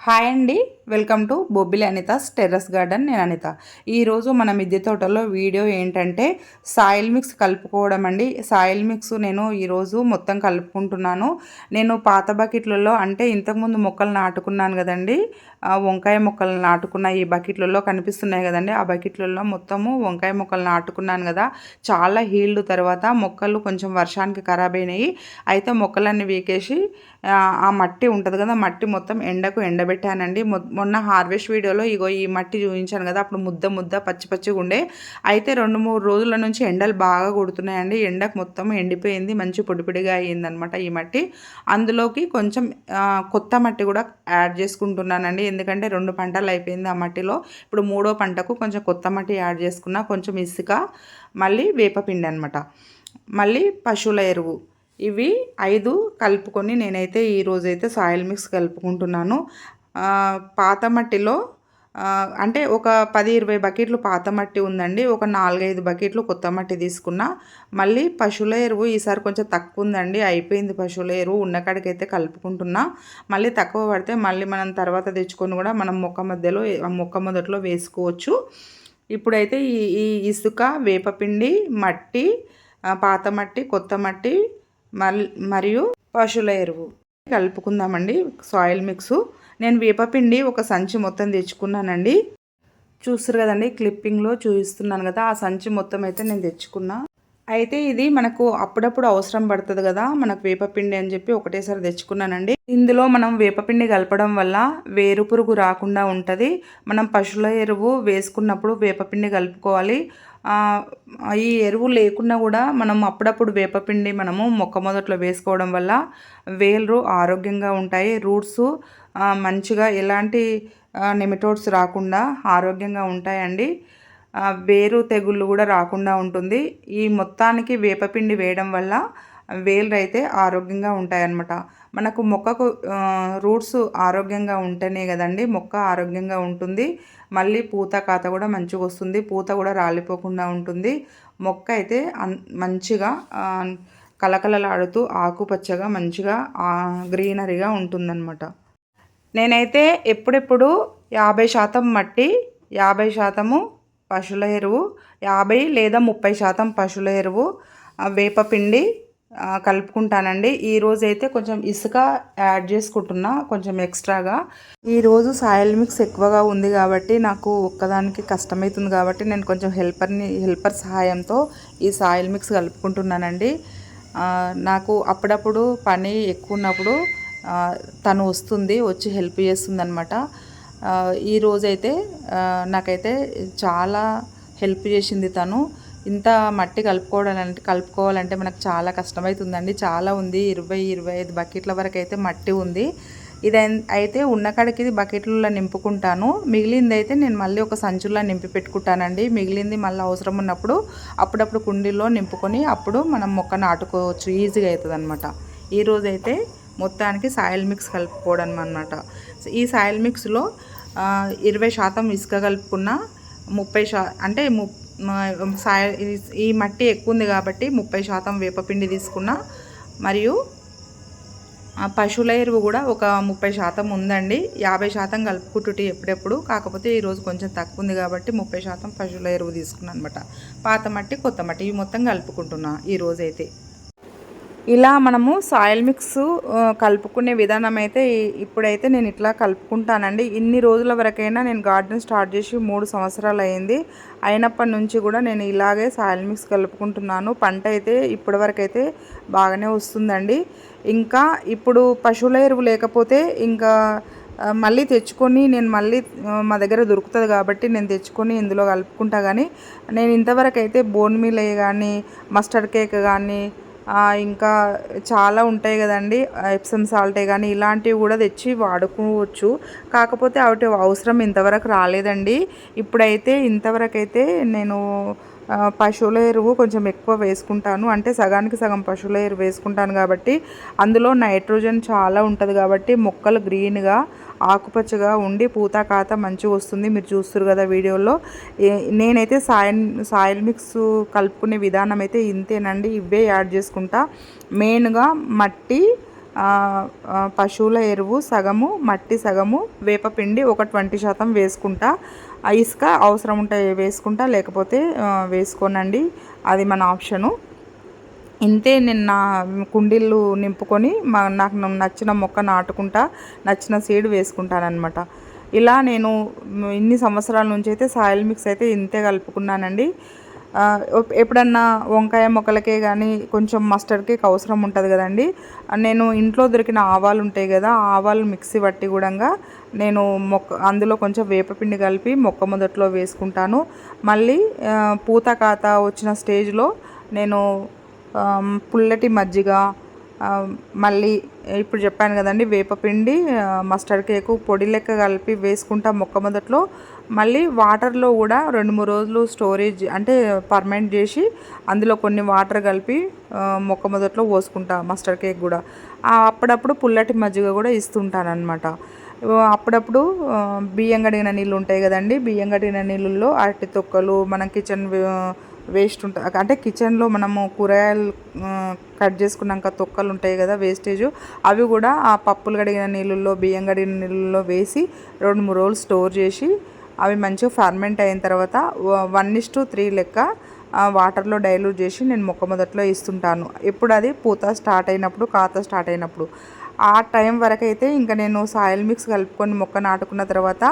Hi అండి. Welcome to Bobbili Anitha terrace garden. నేను అనిత. ఈరోజు మన మిద్దె తోటలో వీడియో ఏంటంటే సాయిల్ మిక్స్ కలుపుకోవడం అండి. సాయిల్ మిక్స్ నేను ఈరోజు మొత్తం కలుపుకుంటున్నాను. నేను పాత బకెట్లలో అంటే ఇంతకుముందు మొక్కలు నాటుకున్నాను కదండి. వంకాయ మొక్కలు నాటుకున్న ఈ బకెట్లలో కనిపిస్తున్నాయి కదండి. ఆ బకెట్లలో మొత్తము వంకాయ మొక్కలు నాటుకున్నాను కదా. చాలా హీల్డ్ తర్వాత మొక్కలు కొంచెం వర్షానికి ఖరాబ్ అయినాయి. అయితే మొక్కలన్నీ వీకేసి ఆ మట్టి ఉంటుంది కదా మట్టి మొత్తం ఎండకు ఎండబెట్టానండి. మొన్న హార్వెస్ట్ వీడియోలో ఇగో ఈ మట్టి చూపించాను కదా అప్పుడు ముద్ద ముద్ద పచ్చి పచ్చిగా ఉండే. అయితే రెండు మూడు రోజుల నుంచి ఎండలు బాగా కొడుతున్నాయండి. ఎండకు మొత్తం ఎండిపోయింది మంచి పొడిపొడిగా అయ్యిందనమాట ఈ మట్టి. అందులోకి కొంచెం కొత్త మట్టి కూడా యాడ్ చేసుకుంటున్నానండి. ఎందుకంటే రెండు పంటలు అయిపోయింది ఆ మట్టిలో. ఇప్పుడు మూడో పంటకు కొంచెం కొత్త మట్టి యాడ్ చేసుకున్న కొంచెం ఇసుక మళ్ళీ వేపపిండి అనమాట. మళ్ళీ పశువుల ఎరువు. ఇవి ఐదు కలుపుకొని నేనైతే ఈరోజైతే సాయిల్ మిక్స్ కలుపుకుంటున్నాను. పాత మట్టిలో అంటే ఒక పది ఇరవై బకెట్లు పాత మట్టి ఉందండి. ఒక నాలుగైదు బకెట్లు కొత్త మట్టి తీసుకున్న. మళ్ళీ పశువుల ఎరువు ఈసారి కొంచెం తక్కువ ఉందండి. అయిపోయింది పశువుల ఎరువు. ఉన్నకాడికైతే కలుపుకుంటున్నా. మళ్ళీ తక్కువ పడితే మళ్ళీ మనం తర్వాత తెచ్చుకొని కూడా మనం మొక్క మధ్యలో మొక్క మొదట్లో వేసుకోవచ్చు. ఇప్పుడైతే ఈ ఈ ఇసుక వేపపిండి మట్టి పాత మట్టి కొత్త మట్టి మరియు పశువుల ఎరువు. కలుపుకుందామండి. Soil mix. నేను వేపపిండి ఒక సంచి మొత్తం తెచ్చుకున్నానండి. చూస్తారు కదండి క్లిప్పింగ్లో చూపిస్తున్నాను కదా ఆ సంచి మొత్తం అయితే నేను తెచ్చుకున్నా. అయితే ఇది మనకు అప్పుడప్పుడు అవసరం పడుతుంది కదా మనకు వేపపిండి అని చెప్పి ఒకటేసారి తెచ్చుకున్నానండి. ఇందులో మనం వేపపిండి కలపడం వల్ల వేరు పురుగు రాకుండా ఉంటుంది. మనం పశువుల ఎరువు వేసుకున్నప్పుడు వేపపిండి కలుపుకోవాలి. ఈ ఎరువు లేకున్నా కూడా మనం అప్పుడప్పుడు వేపపిండి మనము మొక్క మొదట్లో వేసుకోవడం వల్ల వేలు ఆరోగ్యంగా ఉంటాయి రూట్స్ మంచిగా ఎలాంటి నెమిటోడ్స్ రాకుండా ఆరోగ్యంగా ఉంటాయండి. వేరు తెగుళ్ళు కూడా రాకుండా ఉంటుంది. ఈ మొత్తానికి వేపపిండి వేయడం వల్ల వేళ్ళు అయితే ఆరోగ్యంగా ఉంటాయన్నమాట. మనకు మొక్కకు రూట్స్ ఆరోగ్యంగా ఉంటేనే కదండి మొక్క ఆరోగ్యంగా ఉంటుంది. మళ్ళీ పూత కాత కూడా మంచిగా వస్తుంది. పూత కూడా రాలిపోకుండా ఉంటుంది. మొక్క అయితే మంచిగా కలకలలాడుతూ ఆకుపచ్చగా మంచిగా గ్రీనరీగా ఉంటుందన్నమాట. నేనైతే ఎప్పుడెప్పుడు యాభై శాతం మట్టి యాభై శాతము పశువుల ఎరువు యాభై లేదా ముప్పై శాతం పశువుల ఎరువు వేపపిండి కలుపుకుంటానండి. ఈరోజు అయితే కొంచెం ఇసుక యాడ్ చేసుకుంటున్నా కొంచెం ఎక్స్ట్రాగా. ఈరోజు సాయిల్ మిక్స్ ఎక్కువగా ఉంది కాబట్టి నాకు ఒక్కదానికి కష్టమవుతుంది కాబట్టి నేను కొంచెం హెల్పర్ని హెల్పర్ సహాయంతో ఈ సాయిల్ మిక్స్ కలుపుకుంటున్నానండి. నాకు అప్పుడప్పుడు పని ఎక్కువ ఉన్నప్పుడు తను వస్తుంది వచ్చి హెల్ప్ చేస్తుంది అనమాట ఈరోజైతే నాకైతే చాలా హెల్ప్ చేసింది తను. ఇంత మట్టి కలుపుకోవడానికి కలుపుకోవాలంటే మనకు చాలా కష్టమవుతుందండి చాలా ఉంది ఇరవై ఇరవై ఐదు బకెట్ల వరకు అయితే మట్టి ఉంది. ఇది అయితే ఉన్న కాడికి ఇది బకెట్లలో నింపుకుంటాను. మిగిలింది అయితే నేను మళ్ళీ ఒక సంచుల్లో నింపి పెట్టుకుంటానండి. మిగిలింది మళ్ళీ అవసరం ఉన్నప్పుడు అప్పుడప్పుడు కుండీలో నింపుకొని అప్పుడు మనం మొక్క నాటుకోవచ్చు. ఈజీగా అవుతుంది అనమాట ఈరోజైతే మొత్తానికి సాయిల్ మిక్స్ కలుపుకోవడం అనమాట ఈ సాయిల్ మిక్స్లో ఇరవై శాతం ఇసుక కలుపుకున్న ముప్పై శా అంటే ము సాయి ఈ మట్టి ఎక్కువ ఉంది కాబట్టి ముప్పై శాతం వేపపిండి తీసుకున్న మరియు పశువుల ఎరువు కూడా ఒక ముప్పై శాతం ఉందండి. యాభై శాతం కలుపుకుంటుటి ఎప్పుడెప్పుడు? కాకపోతే ఈరోజు కొంచెం తక్కువ ఉంది కాబట్టి ముప్పై శాతం పశువుల ఎరువు తీసుకున్నాను అనమాట పాత మట్టి కొత్త మట్టి ఇవి మొత్తం కలుపుకుంటున్నా ఈరోజైతే ఇలా మనము సాయిల్ మిక్స్ కలుపుకునే విధానం అయితే ఇప్పుడైతే నేను ఇట్లా కలుపుకుంటానండి. ఇన్ని రోజుల వరకైనా నేను గార్డెన్ స్టార్ట్ చేసి మూడు సంవత్సరాలు అయింది. అయినప్పటి నుంచి కూడా నేను ఇలాగే సాయిల్ మిక్స్ కలుపుకుంటున్నాను. పంట అయితే ఇప్పటి బాగానే వస్తుందండి. ఇంకా ఇప్పుడు పశువుల ఎరువు లేకపోతే ఇంకా మళ్ళీ తెచ్చుకొని నేను మళ్ళీ మా దగ్గర దొరుకుతుంది కాబట్టి నేను తెచ్చుకొని ఇందులో కలుపుకుంటా కానీ నేను ఇంతవరకు అయితే బోన్ మీల్ కానీ మస్టర్డ్ కేక్ కానీ ఇంకా చాలా ఉంటాయి కదండి. ఎప్సమ్ సాల్టే కానీ ఇలాంటివి కూడా తెచ్చి వాడుకోవచ్చు. కాకపోతే వాటి అవసరం ఇంతవరకు రాలేదండి. ఇప్పుడైతే ఇంతవరకు అయితే నేను పశువుల ఎరువు కొంచెం ఎక్కువ వేసుకుంటాను. అంటే సగానికి సగం పశువుల ఎరువు వేసుకుంటాను కాబట్టి అందులో నైట్రోజన్ చాలా ఉంటుంది కాబట్టి మొక్కలు గ్రీన్గా ఆకుపచ్చగా ఉండి పూత కాత మంచిగా వస్తుంది. మీరు చూస్తారు కదా వీడియోలో. నేనైతే సాయిల్ సాయిల్ మిక్స్ కలుపుకునే విధానం అయితే ఇంతేనండి. ఇవే యాడ్ చేసుకుంటా. మెయిన్గా మట్టి పశువుల ఎరువు సగము మట్టి సగము వేపపిండి ఒక ట్వంటీ శాతం వేసుకుంటా ఇసుక అవసరం ఉంటే వేసుకుంటా లేకపోతే వేసుకోనండి. అది మన ఆప్షను. ఇంతే నేను నా కుండీలు నింపుకొని మా నాకు నచ్చిన మొక్క నాటుకుంటా నచ్చిన సీడ్ వేసుకుంటానమాట ఇలా నేను ఇన్ని సంవత్సరాల నుంచి అయితే సాయిల్ మిక్స్ అయితే ఇంతే కలుపుకున్నానండి. ఎప్పుడన్నా వంకాయ మొక్కలకే కానీ కొంచెం మస్టర్డ్ కేక్ అవసరం ఉంటుంది కదండి. నేను ఇంట్లో దొరికిన ఆవాలు ఉంటాయి కదా ఆవాలు మిక్సీ పట్టి కూడా నేను మొక్క అందులో కొంచెం వేపపిండి కలిపి మొక్క మొదట్లో వేసుకుంటాను. మళ్ళీ పూత కాత వచ్చిన స్టేజ్లో నేను పుల్లటి మజ్జిగ మళ్ళీ ఇప్పుడు చెప్పాను కదండి వేపపిండి మస్టర్డ్ కేకు పొడి లెక్క కలిపి వేసుకుంటా మొక్క మొదట్లో. మళ్ళీ వాటర్లో కూడా రెండు మూడు రోజులు స్టోరేజ్ అంటే పర్మనెంట్ చేసి అందులో కొన్ని వాటర్ కలిపి మొక్క మొదట్లో పోసుకుంటా మస్టర్డ్ కేక్ కూడా. అప్పుడప్పుడు పుల్లటి మజ్జిగ కూడా ఇస్తుంటాను అనమాట అప్పుడప్పుడు బియ్యం కడిగిన నీళ్ళు ఉంటాయి కదండి. బియ్యం కడిగిన నీళ్ళల్లో అరటి తొక్కలు మనం కిచెన్ వేస్ట్ ఉంటుంది అంటే కిచెన్లో మనము కూరగాయలు కట్ చేసుకున్నాక తొక్కలు ఉంటాయి కదా వేస్టేజ్ అవి కూడా ఆ పప్పులు కడిగిన నీళ్ళల్లో బియ్యం కడిగిన నీళ్ళల్లో వేసి రెండు మూడు రోజులు స్టోర్ చేసి అవి మంచిగా ఫర్మెంట్ అయిన తర్వాత వన్ ఇస్ టు త్రీ లెక్క వాటర్లో డైల్యూట్ చేసి నేను మొక్క మొదట్లో ఇస్తుంటాను ఎప్పుడు అది పూత స్టార్ట్ అయినప్పుడు కాత స్టార్ట్ అయినప్పుడు. ఆ టైం వరకు అయితే ఇంకా నేను సాయిల్ మిక్స్ కలుపుకొని మొక్క నాటుకున్న తర్వాత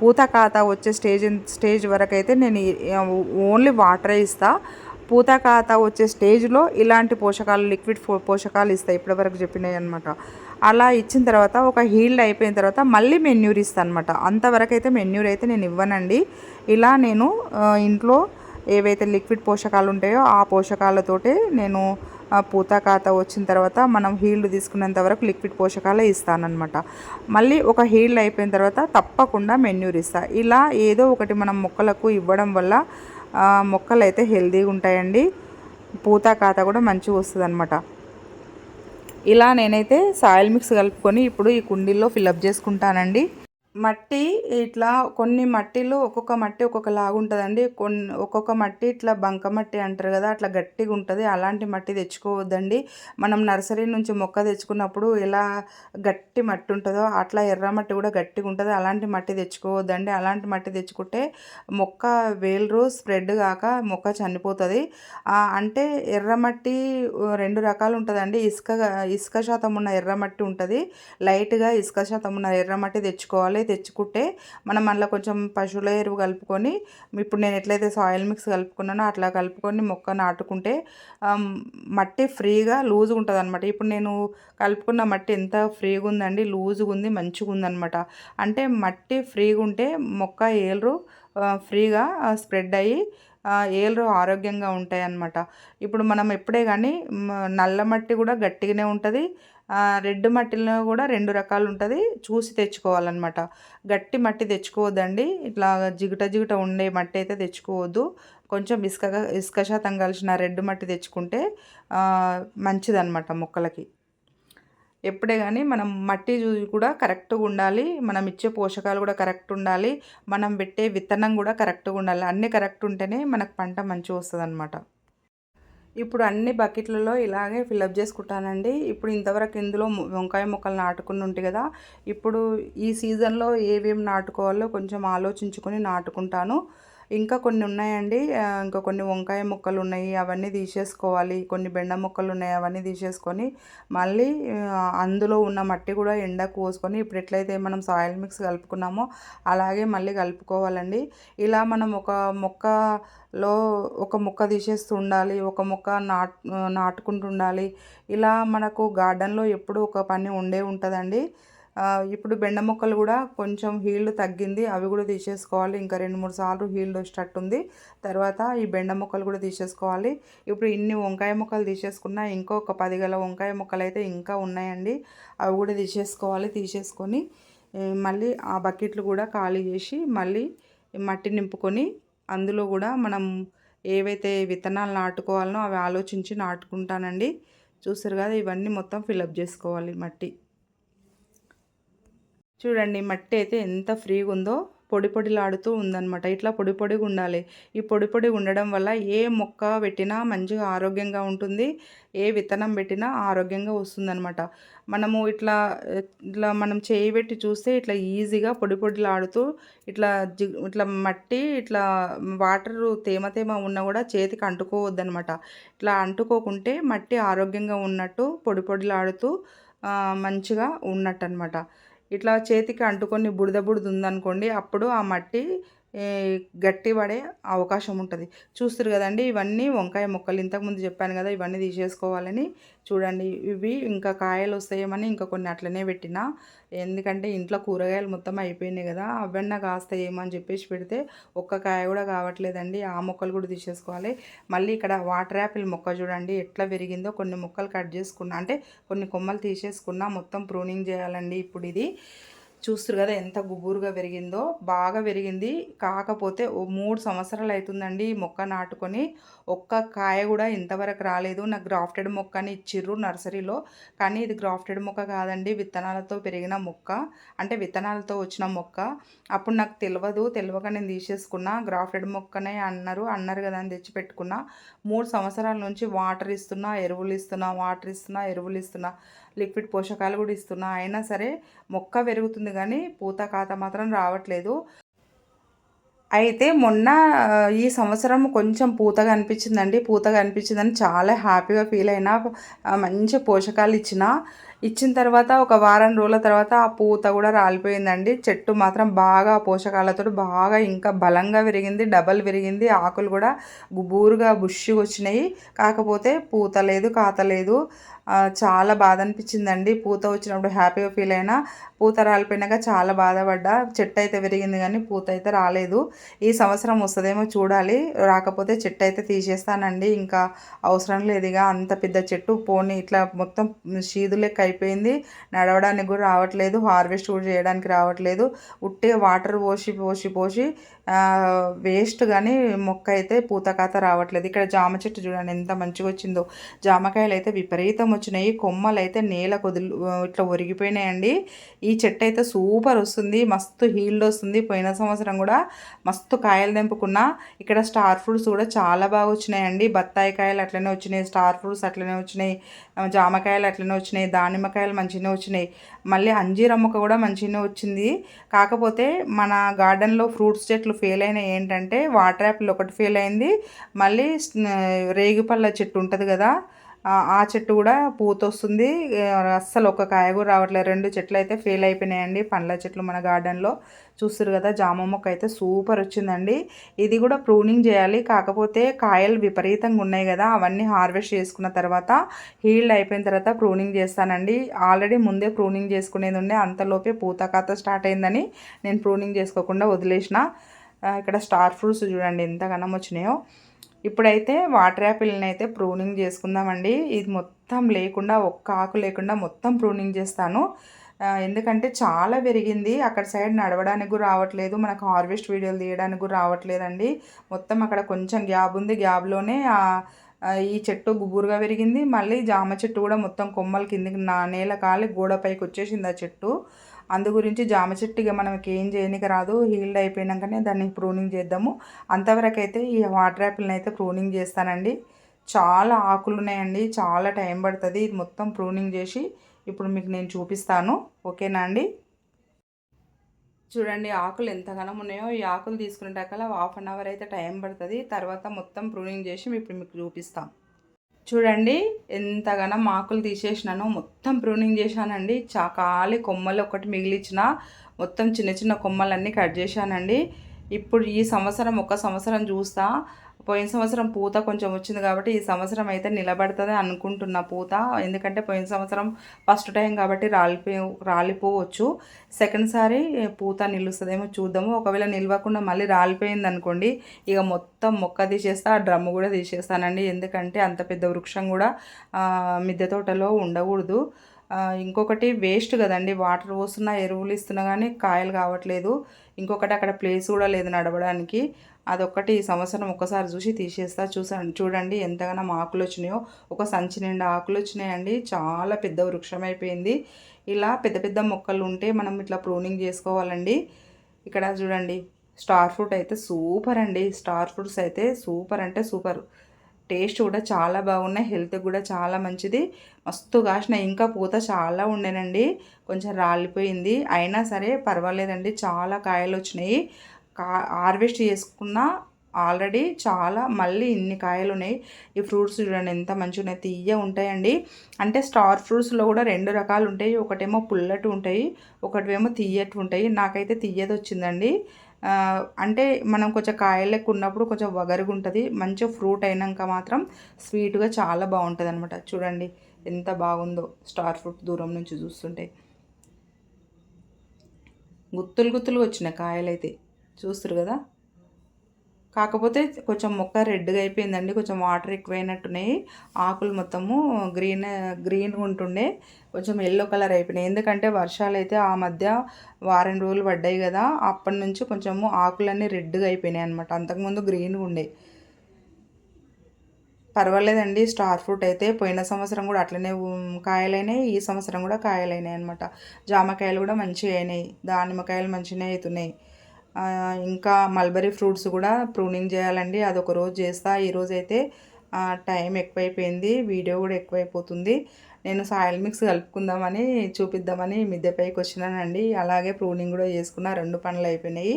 పూత కాత వచ్చే స్టేజ్ స్టేజ్ వరకు అయితే నేను ఓన్లీ వాటరే ఇస్తాను పూత కాత వచ్చే స్టేజ్లో ఇలాంటి పోషకాలు లిక్విడ్ ఫో- పోషకాలు ఇస్తాయి ఇప్పటివరకు చెప్పినాయి అనమాట అలా ఇచ్చిన తర్వాత ఒక హీల్డ్ అయిపోయిన తర్వాత మళ్ళీ మెన్యూర్ ఇస్తాను అనమాట అంతవరకు అయితే మెన్యూర్ అయితే నేను ఇవ్వనండి. ఇలా నేను ఇంట్లో ఏవైతే లిక్విడ్ పోషకాలు ఉంటాయో ఆ పోషకాలతోటే నేను పూత ఖాత వచ్చిన తర్వాత మనం హీల్డ్ తీసుకునేంత వరకు లిక్విడ్ పోషకాలే ఇస్తానమాట మళ్ళీ ఒక హీల్డ్ అయిపోయిన తర్వాత తప్పకుండా మెన్యూర్ ఇస్తా. ఇలా ఏదో ఒకటి మనం మొక్కలకు ఇవ్వడం వల్ల మొక్కలు అయితే హెల్తీగా ఉంటాయండి పూత ఖాత కూడా మంచిగా వస్తుంది అనమాట ఇలా నేనైతే సాయిల్ మిక్స్ కలుపుకొని ఇప్పుడు ఈ కుండీల్లో ఫిలప్ చేసుకుంటానండి. మట్టి ఇట్లా కొన్ని మట్టిలో ఒక్కొక్క మట్టి ఒక్కొక్క లాగా ఉంటుందండి. కొన్ని ఒక్కొక్క మట్టి ఇట్లా బంక మట్టి అంటారు కదా అట్లా గట్టిగా ఉంటుంది. అలాంటి మట్టి తెచ్చుకోవద్దండి. మనం నర్సరీ నుంచి మొక్క తెచ్చుకున్నప్పుడు ఎలా గట్టి మట్టి ఉంటుందో అట్లా ఎర్ర మట్టి కూడా గట్టిగా ఉంటుంది. అలాంటి మట్టి తెచ్చుకోవద్దండి. అలాంటి మట్టి తెచ్చుకుంటే మొక్క వేలు స్ప్రెడ్ కాక మొక్క చనిపోతుంది. అంటే ఎర్రమట్టి రెండు రకాలు ఉంటుందండి. ఇసుక ఇసుక శాతం ఉన్న ఎర్రమట్టి ఉంటుంది. లైట్గా ఇసుక శాతం ఉన్న ఎర్రమట్టి తెచ్చుకోవాలి. తెచ్చుకుంటే మనం అందులో కొంచెం పశువుల ఎరువు కలుపుకొని ఇప్పుడు నేను ఎట్లయితే సాయిల్ మిక్స్ కలుపుకున్నానో అట్లా కలుపుకొని మొక్క నాటుకుంటే మట్టి ఫ్రీగా లూజ్గా ఉంటుంది అనమాట ఇప్పుడు నేను కలుపుకున్న మట్టి ఎంత ఫ్రీగా ఉందండి లూజ్గా ఉంది మంచిగా ఉందనమాట అంటే మట్టి ఫ్రీగా ఉంటే మొక్క ఏలరు ఫ్రీగా స్ప్రెడ్ అయ్యి ఏలరు ఆరోగ్యంగా ఉంటాయి అన్నమాట ఇప్పుడు మనం ఎప్పుడే కానీ నల్ల మట్టి కూడా గట్టిగానే ఉంటుంది రెడ్ మట్టిలో కూడా రెండు రకాలు ఉంటుంది. చూసి తెచ్చుకోవాలన్నమాట. గట్టి మట్టి తెచ్చుకోవద్దండి. ఇట్లా జిగుట జిగుట ఉండే మట్టి అయితే తెచ్చుకోవద్దు. కొంచెం ఇసుక ఇసుక శాతం కలిసిన రెడ్ మట్టి తెచ్చుకుంటే మంచిదన్నమాట మొక్కలకి. ఎప్పుడే కానీ మనం మట్టి చూసి కూడా కరెక్ట్గా ఉండాలి. మనం ఇచ్చే పోషకాలు కూడా కరెక్ట్ ఉండాలి. మనం పెట్టే విత్తనం కూడా కరెక్ట్గా ఉండాలి. అన్నీ కరెక్ట్ ఉంటేనే మనకు పంట మంచిగా వస్తుంది అనమాట ఇప్పుడు అన్ని బకెట్లలో ఇలాగే ఫిలప్ చేసుకుంటానండి. ఇప్పుడు ఇంతవరకు ఇందులో వంకాయ మొక్కలు నాటుకుని ఉంటాయి కదా ఇప్పుడు ఈ సీజన్లో ఏవేమి నాటుకోవాలో కొంచెం ఆలోచించుకొని నాటుకుంటాను. ఇంకా కొన్ని ఉన్నాయండి. ఇంకా కొన్ని వంకాయ ముక్కలు ఉన్నాయి అవన్నీ తీసేసుకోవాలి. కొన్ని బెండ ముక్కలు ఉన్నాయి అవన్నీ తీసేసుకొని మళ్ళీ అందులో ఉన్న మట్టి కూడా ఎండకు పోసుకొని ఇప్పుడు ఎట్లయితే మనం సాయిల్ మిక్స్ కలుపుకున్నామో అలాగే మళ్ళీ కలుపుకోవాలండి. ఇలా మనం ఒక మొక్కలో ఒక మొక్క తీసేస్తూ ఉండాలి ఒక మొక్క నాట్ నాటుకుంటూ ఉండాలి. ఇలా మనకు గార్డెన్లో ఎప్పుడూ ఒక పని ఉండే ఉంటుందండి. ఇప్పుడు బెండ మొక్కలు కూడా కొంచెం హీల్డ్ తగ్గింది. అవి కూడా తీసేసుకోవాలి. ఇంకా రెండు మూడు సార్లు హీల్డ్ వచ్చేటట్టు ఉంది. తర్వాత ఈ బెండ మొక్కలు కూడా తీసేసుకోవాలి. ఇప్పుడు ఇన్ని వంకాయ మొక్కలు తీసేసుకున్నా ఇంకా ఒక పది గల వంకాయ మొక్కలు అయితే ఇంకా ఉన్నాయండి. అవి కూడా తీసేసుకోవాలి తీసేసుకొని మళ్ళీ ఆ బకెట్లు కూడా ఖాళీ చేసి మళ్ళీ మట్టి నింపుకొని అందులో కూడా మనం ఏవైతే విత్తనాలు నాటుకోవాలనో అవి ఆలోచించి నాటుకుంటానండి. చూసారు కదా ఇవన్నీ మొత్తం ఫిలప్ చేసుకోవాలి మట్టి. చూడండి మట్టి అయితే ఎంత ఫ్రీగా ఉందో పొడి పొడిలాడుతూ ఉందన్నమాట. ఇట్లా పొడి పొడిగా ఉండాలి. ఈ పొడి పొడి ఉండడం వల్ల ఏ మొక్క పెట్టినా మంచిగా ఆరోగ్యంగా ఉంటుంది ఏ విత్తనం పెట్టినా ఆరోగ్యంగా వస్తుందన్నమాట. మనము ఇట్లా ఇట్లా మనం చేయి పెట్టి చూస్తే ఇట్లా ఈజీగా పొడి పొడిలాడుతూ ఇట్లా జి ఇట్లా మట్టి ఇట్లా వాటర్ తేమ తేమ ఉన్నా కూడా చేతికి అంటుకోవద్దనమాట ఇట్లా అంటుకోకుంటే మట్టి ఆరోగ్యంగా ఉన్నట్టు పొడి పొడిలాడుతూ మంచిగా ఉన్నట్టు అనమాట ఇట్లా చేతికి అంటుకొని బుడద బుడద ఉందనుకోండి అప్పుడు ఆ మట్టి గట్టి పడే అవకాశం ఉంటుంది. చూస్తారు కదండి ఇవన్నీ వంకాయ మొక్కలు. ఇంతకుముందు చెప్పాను కదా ఇవన్నీ తీసేసుకోవాలని. చూడండి ఇవి ఇంకా కాయలు వస్తాయేమని ఇంకా కొన్ని అట్లనే పెట్టిన. ఎందుకంటే ఇంట్లో కూరగాయలు మొత్తం అయిపోయినాయి కదా అవన్నీ కాస్తాయేమో అని చెప్పేసి పెడితే ఒక్క కాయ కూడా కావట్లేదండి. ఆ మొక్కలు కూడా తీసేసుకోవాలి. మళ్ళీ ఇక్కడ వాటర్ యాపిల్ మొక్క చూడండి ఎట్లా పెరిగిందో కొన్ని మొక్కలు కట్ చేసుకున్నా అంటే కొన్ని కొమ్మలు తీసేసుకున్నా మొత్తం ప్రూనింగ్ చేయాలండి ఇప్పుడు ఇది. చూస్తారు కదా ఎంత గుబురుగా పెరిగిందో బాగా పెరిగింది. కాకపోతే ఓ మూడు సంవత్సరాలు అవుతుందండి ఈ మొక్క నాటుకొని. ఒక్క కాయ కూడా ఇంతవరకు రాలేదు. నాకు గ్రాఫ్టెడ్ మొక్క అని ఇచ్చిర్రు నర్సరీలో. కానీ ఇది గ్రాఫ్టెడ్ మొక్క కాదండి. విత్తనాలతో పెరిగిన మొక్క. అంటే విత్తనాలతో వచ్చిన మొక్క. అప్పుడు నాకు తెలియదు తెలియక నేను తీసేసుకున్నా. గ్రాఫ్టెడ్ మొక్కనే అన్నారు. అన్నారు కదా అని తెచ్చి పెట్టుకున్నా. మూడు సంవత్సరాల నుంచి వాటర్ ఇస్తున్నా ఎరువులు ఇస్తున్నా వాటర్ ఇస్తున్నా ఎరువులు ఇస్తున్నా లిక్విడ్ పోషకాలు కూడా ఇస్తున్నా. అయినా సరే మొక్క పెరుగుతుంది కానీ పూత కాత మాత్రం రావట్లేదు. అయితే మొన్న ఈ సంవత్సరం కొంచెం పూతగా అనిపించిందండి. పూతగా అనిపించిందని చాలా హ్యాపీగా ఫీల్ అయినా మంచి పోషకాలు ఇచ్చిన ఇచ్చిన తర్వాత ఒక వారం రోజుల తర్వాత ఆ పూత కూడా రాలిపోయిందండి. చెట్టు మాత్రం బాగా పోషకాలతో బాగా ఇంకా బలంగా విరిగింది డబల్ విరిగింది. ఆకులు కూడా గుబూరుగా బుష్గా వచ్చినాయి. కాకపోతే పూత లేదు కాత లేదు. చాలా బాధ అనిపించిందండి. పూత వచ్చినప్పుడు హ్యాపీగా ఫీల్ అయినా పూత రాలిపోయినాక చాలా బాధపడ్డా. చెట్టు అయితే విరిగింది కానీ పూత అయితే రాలేదు. ఈ సంవత్సరం వస్తుందేమో చూడాలి. రాకపోతే చెట్టు అయితే తీసేస్తానండి. ఇంకా అవసరం లేదుగా అంత పెద్ద చెట్టు పోనీ ఇట్లా మొత్తం షీదు లెక్క అయిపోయింది. నడవడానికి కూడా రావట్లేదు. హార్వెస్ట్ కూడా చేయడానికి రావట్లేదు. ఉట్టిగా వాటర్ పోసి పోసి పోసి వేస్ట్ కానీ మొక్క అయితే పూత కాత రావట్లేదు. ఇక్కడ జామ చెట్టు చూడండి ఎంత మంచిగా వచ్చిందో. జామకాయలు అయితే విపరీతం వచ్చినాయి. కొమ్మలు అయితే నేల కొదులు ఇట్లా ఒరిగిపోయినాయండి. ఈ చెట్టు అయితే సూపర్ వస్తుంది. మస్తు హీల్డ్ వస్తుంది. పోయిన సంవత్సరం కూడా మస్తు కాయలు తెంపుకున్నా. ఇక్కడ స్టార్ ఫ్రూట్స్ కూడా చాలా బాగా వచ్చినాయండి. బత్తాయి కాయలు అట్లనే వచ్చినాయి. స్టార్ ఫ్రూట్స్ అట్లనే వచ్చినాయి. జామకాయలు అట్లనే వచ్చినాయి. దానిమ్మకాయలు మంచిగానే వచ్చినాయి. మళ్ళీ అంజీర మొక్క కూడా మంచిగానే వచ్చింది. కాకపోతే మన గార్డెన్లో ఫ్రూట్స్ చెట్లు ఫెయిల్ అయినాయి. ఏంటంటే వాటర్ యాపిల్ ఒకటి ఫెయిల్ అయింది. మళ్ళీ రేగిపళ్ళ చెట్టు ఉంటుంది కదా ఆ చెట్టు కూడా పూత వస్తుంది అస్సలు ఒక కాయ కూడా రావట్లేదు రెండు చెట్లు అయితే ఫెయిల్ అయిపోయినాయండి పండ్ల చెట్లు మన గార్డెన్లో చూస్తారు కదా జామ మొక్క అయితే సూపర్ వచ్చిందండి. ఇది కూడా ప్రూనింగ్ చేయాలి. కాకపోతే కాయలు విపరీతంగా ఉన్నాయి కదా అవన్నీ హార్వెస్ట్ చేసుకున్న తర్వాత హీల్డ్ అయిపోయిన తర్వాత ప్రూనింగ్ చేస్తానండి. ఆల్రెడీ ముందే ప్రూనింగ్ చేసుకునేది ఉండే అంతలోపే పూత కాత స్టార్ట్ అయిందని నేను ప్రూనింగ్ చేసుకోకుండా వదిలేసిన. ఇక్కడ స్టార్ ఫ్రూట్స్ చూడండి ఎంత ఘనం వచ్చినాయో. ఇప్పుడైతే వాటర్ యాపిల్ని అయితే ప్రూనింగ్ చేసుకుందామండి. ఇది మొత్తం లేకుండా ఒక్క ఆకు లేకుండా మొత్తం ప్రూనింగ్ చేస్తాను. ఎందుకంటే చాలా పెరిగింది. అక్కడ సైడ్ నడవడానికి కూడా రావట్లేదు. మనకు హార్వెస్ట్ వీడియోలు తీయడానికి కూడా రావట్లేదండి. మొత్తం అక్కడ కొంచెం గ్యాబ్ ఉంది. గ్యాబ్లోనే ఈ చెట్టు గుబురుగా పెరిగింది. మళ్ళీ జామ చెట్టు కూడా మొత్తం కొమ్మల కిందికి నా నేల కాలి గోడపైకి వచ్చేసింది ఆ చెట్టు. అందు గురించి జామ చెట్టు మనకి ఏం చేయనికి రాదు. హీల్డ్ అయిపోయినాకనే దాన్ని ప్రూనింగ్ చేద్దాము. అంతవరకు అయితే ఈ వాటర్ యాపిల్ని అయితే ప్రూనింగ్ చేస్తానండి. చాలా ఆకులు ఉన్నాయండి. చాలా టైం పడుతుంది. ఇది మొత్తం ప్రూనింగ్ చేసి ఇప్పుడు మీకు నేను చూపిస్తాను. ఓకేనా అండి? చూడండి ఆకులు ఎంతగానో ఉన్నాయో. ఈ ఆకులు తీసుకునేటాకల్లా హాఫ్ అన్ అవర్ అయితే టైం పడుతుంది. తర్వాత మొత్తం ప్రూనింగ్ చేసి ఇప్పుడు మీకు చూపిస్తాం. చూడండి ఎంతగానో ఆకులు తీసేసినాను. మొత్తం ప్రూనింగ్ చేశానండి. చాకాలి కొమ్మలు ఒకటి మిగిలిచిన మొత్తం చిన్న చిన్న కొమ్మలన్నీ కట్ చేశానండి. ఇప్పుడు ఈ సంవత్సరం ఒక సంవత్సరం చూస్తా పోయిన సంవత్సరం పూత కొంచెం వచ్చింది కాబట్టి ఈ సంవత్సరం అయితే నిలబడుతుంది అనుకుంటున్న పూత. ఎందుకంటే పోయిన సంవత్సరం ఫస్ట్ టైం కాబట్టి రాలిపో రాలిపోవచ్చు. సెకండ్ సారి పూత నిలుస్తుందేమో చూద్దాము. ఒకవేళ నిలవకుండా మళ్ళీ రాలిపోయింది అనుకోండి ఇక మొత్తం మొక్క తీసేస్తా ఆ డ్రమ్ము కూడా తీసేస్తానండి. ఎందుకంటే అంత పెద్ద వృక్షం కూడా మిద్దె తోటలో ఉండకూడదు. ఇంకొకటి వేస్ట్ కదండి. వాటర్ పోస్తున్నా ఎరువులు ఇస్తున్నా కానీ కాయలు కావట్లేదు. ఇంకొకటి అక్కడ ప్లేస్ కూడా లేదు నడవడానికి. అదొక్కటి ఈ సంవత్సరం ఒక్కసారి చూసి తీసేస్తా. చూసాను చూడండి ఎంతగానో ఆకులు వచ్చినాయో. ఒక సంచి నిండా ఆకులు వచ్చినాయండి. చాలా పెద్ద వృక్షం అయిపోయింది. ఇలా పెద్ద పెద్ద మొక్కలు ఉంటే మనం ఇట్లా ప్రూనింగ్ చేసుకోవాలండి. ఇక్కడ చూడండి స్టార్ ఫ్రూట్ అయితే సూపర్ అండి. స్టార్ ఫ్రూట్స్ అయితే సూపర్ అంటే సూపర్ టేస్ట్ కూడా చాలా బాగున్నాయి. హెల్త్ కూడా చాలా మంచిది. మస్తు కాసిన ఇంకా పూత చాలా ఉండేనండి. కొంచెం రాలిపోయింది. అయినా సరే పర్వాలేదండి. చాలా కాయలు వచ్చినాయి. కా హార్వెస్ట్ చేసుకున్న ఆల్రెడీ చాలా మళ్ళీ ఇన్ని కాయలు ఉన్నాయి. ఈ ఫ్రూట్స్ చూడండి ఎంత మంచిగా ఉన్నాయి. తీయ ఉంటాయండి. అంటే స్టార్ ఫ్రూట్స్లో కూడా రెండు రకాలు ఉంటాయి. ఒకటేమో పుల్లటి ఉంటాయి. ఒకటేమో తీయటి ఉంటాయి. నాకైతే తీయది వచ్చిందండి అంటే మనం కొంచెం కాయలకు ఉన్నప్పుడు కొంచెం వగరుగా ఉంటుంది మంచిగా ఫ్రూట్ అయినాక మాత్రం స్వీట్గా చాలా బాగుంటుంది అనమాట చూడండి ఎంత బాగుందో స్టార్ ఫ్రూట్ దూరం నుంచి చూస్తుంటే. గుత్తులు గుత్తులు వచ్చిన కాయలైతే చూస్తారు కదా? కాకపోతే కొంచెం మొక్క రెడ్గా అయిపోయిందండి. కొంచెం వాటర్ ఎక్కువైనట్టున్నాయి. ఆకులు మొత్తము గ్రీన్ గ్రీన్గా ఉంటుండే. కొంచెం ఎల్లో కలర్ అయిపోయినాయి. ఎందుకంటే వర్షాలు అయితే ఆ మధ్య వారం రోజులు పడ్డాయి కదా. అప్పటి నుంచి కొంచెము ఆకులన్నీ రెడ్గా అయిపోయినాయి అనమాట అంతకుముందు గ్రీన్గా ఉండే. పర్వాలేదండి. స్టార్ ఫ్రూట్ అయితే పోయిన సంవత్సరం కూడా అట్లనే కాయలైనాయి. ఈ సంవత్సరం కూడా కాయలైనాయి అనమాట జామకాయలు కూడా మంచిగా అయినాయి. దానిమ్మకాయలు మంచిగా అవుతున్నాయి ఇంకా మల్బరీ ఫ్రూట్స్ కూడా ప్రూనింగ్ చేయాలండి. అదొక రోజు చేస్తా. ఈరోజు అయితే టైం ఎక్కువైపోయింది. వీడియో కూడా ఎక్కువైపోతుంది. నేను సాయిల్ మిక్స్ కలుపుకుందామని చూపిద్దామని మిద్దెపైకి వచ్చినానండి. అలాగే ప్రూనింగ్ కూడా చేసుకున్న. రెండు పనులు అయిపోయినాయి.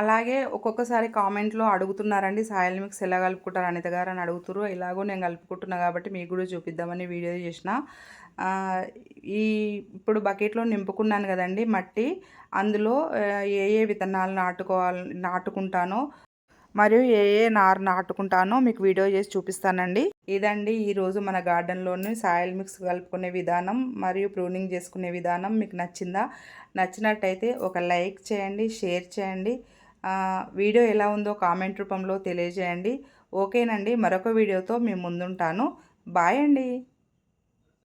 అలాగే ఒక్కొక్కసారి కామెంట్లో అడుగుతున్నారండి సాయిల్ మిక్స్ ఎలా కలుపుకుంటారు? అనిత గారు అని అడుగుతారు ఇలాగో నేను కలుపుకుంటున్నా కాబట్టి మీకు కూడా చూపిద్దామని వీడియో చేసిన. ఈ ఇప్పుడు బకెట్లో నింపుకున్నాను కదండి మట్టి. అందులో ఏ ఏ విత్తనాలు నాటుకోవాలి నాటుకుంటానో మరియు ఏ ఏ నారు నాటుకుంటానో మీకు వీడియో చేసి చూపిస్తానండి. ఇదండి ఈరోజు మన గార్డెన్లోని సాయిల్ మిక్స్ కలుపుకునే విధానం మరియు ప్రూనింగ్ చేసుకునే విధానం. మీకు నచ్చిందా? నచ్చినట్టయితే ఒక లైక్ చేయండి షేర్ చేయండి. వీడియో ఎలా ఉందో కామెంట్ రూపంలో తెలియజేయండి. ఓకేనండి మరొక వీడియోతో మేము ముందుంటాను. బాయ్ అండి.